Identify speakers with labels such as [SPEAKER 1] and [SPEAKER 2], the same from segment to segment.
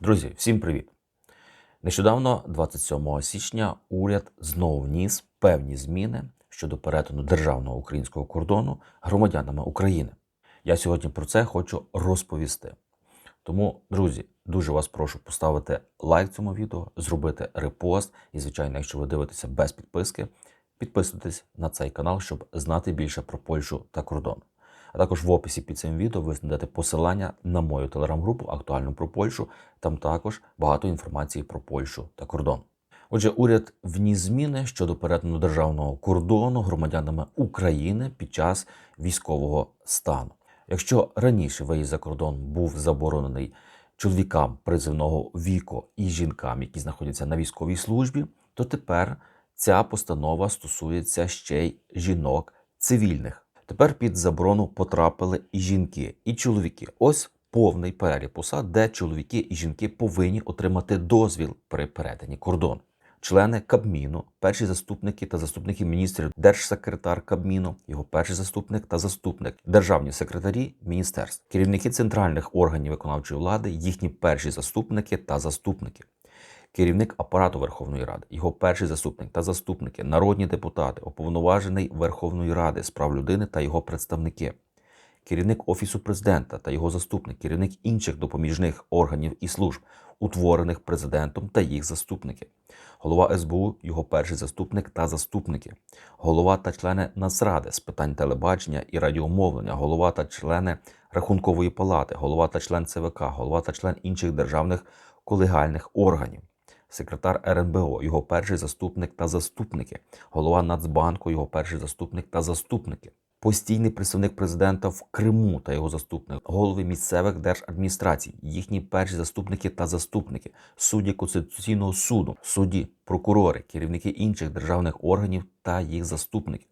[SPEAKER 1] Друзі, всім привіт! Нещодавно, 27 січня, уряд знову вніс певні зміни щодо перетину державного українського кордону громадянами України. Я сьогодні про це хочу розповісти. Тому, друзі, дуже вас прошу поставити лайк цьому відео, зробити репост. І, звичайно, якщо ви дивитеся без підписки, підписуйтесь на цей канал, щоб знати більше про Польщу та кордон. А також в описі під цим відео ви знайдете посилання на мою телеграм-групу актуальну про Польщу. Там також багато інформації про Польщу та кордон. Отже, уряд вніс зміни щодо перетину державного кордону громадянами України під час військового стану. Якщо раніше виїзд за кордон був заборонений чоловікам призивного віку і жінкам, які знаходяться на військовій службі, то тепер ця постанова стосується ще й жінок цивільних. Тепер під заборону потрапили і жінки, і чоловіки. Ось повний перелік посад, де чоловіки і жінки повинні отримати дозвіл при перетині кордону. Члени Кабміну, перші заступники та заступники міністрів, держсекретар Кабміну, його перший заступник та заступник, державні секретарі міністерств, керівники центральних органів виконавчої влади, їхні перші заступники та заступники, керівник апарату Верховної Ради, його перший заступник та заступники, народні депутати, уповноважений Верховної Ради з прав людини та його представники, керівник офісу президента та його заступник, керівник інших допоміжних органів і служб, утворених президентом та їх заступники, голова СБУ, його перший заступник та заступники, голова та члени Нацради з питань телебачення і радіомовлення, голова та члени Рахункової палати, голова та член ЦВК, голова та член інших державних колегіальних органів. Секретар РНБО, його перший заступник та заступники, голова Нацбанку, його перший заступник та заступники, постійний представник президента в Криму та його заступник, голови місцевих держадміністрацій, їхні перші заступники та заступники, судді Конституційного суду, судді, прокурори, керівники інших державних органів та їх заступники,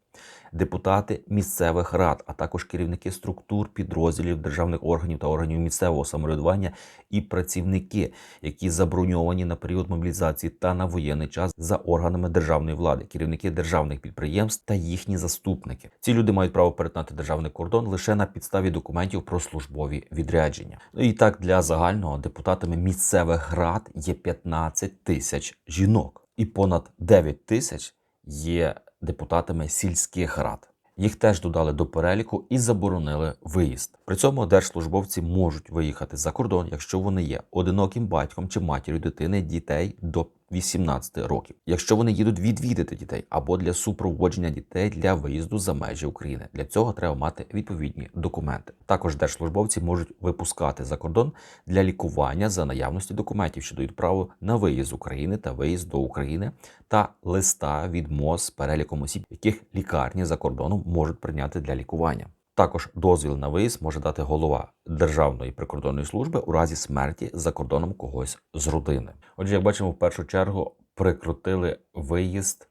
[SPEAKER 1] депутати місцевих рад, а також керівники структур, підрозділів державних органів та органів місцевого самоврядування і працівники, які заброньовані на період мобілізації та на воєнний час за органами державної влади, керівники державних підприємств та їхні заступники. Ці люди мають право перетинати державний кордон лише на підставі документів про службові відрядження. Ну і так для загального депутатами місцевих рад є 15 тисяч жінок, і понад 9 тисяч є депутатами сільських рад. Їх теж додали до переліку і заборонили виїзд. При цьому держслужбовці можуть виїхати за кордон, якщо вони є одиноким батьком чи матір'ю дитини дітей до 18 років, якщо вони їдуть відвідати дітей або для супроводження дітей для виїзду за межі України. Для цього треба мати відповідні документи. Також держслужбовці можуть випускати за кордон для лікування за наявності документів, що дають право на виїзд України та виїзд до України, та листа від МОЗ з переліком осіб, яких лікарні за кордоном можуть прийняти для лікування. Також дозвіл на виїзд може дати голова Державної прикордонної служби у разі смерті за кордоном когось з родини. Отже, як бачимо, в першу чергу прикрутили виїзд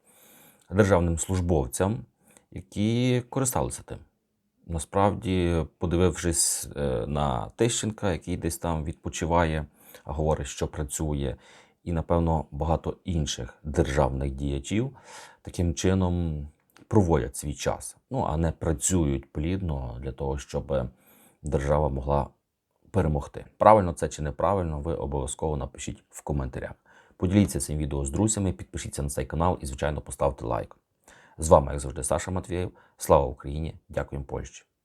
[SPEAKER 1] державним службовцям, які користалися тим. Насправді, подивившись е, на Тищенка, який десь там відпочиває, говорить, що працює, і напевно багато інших державних діячів таким чином проводять свій час, ну а не працюють плідно для того, щоб держава могла перемогти. Правильно це чи неправильно, ви обов'язково напишіть в коментарях. Поділіться цим відео з друзями, підпишіться на цей канал і, звичайно, поставте лайк. З вами, як завжди, Саша Матвєєв. Слава Україні! Дякуємо Польщі!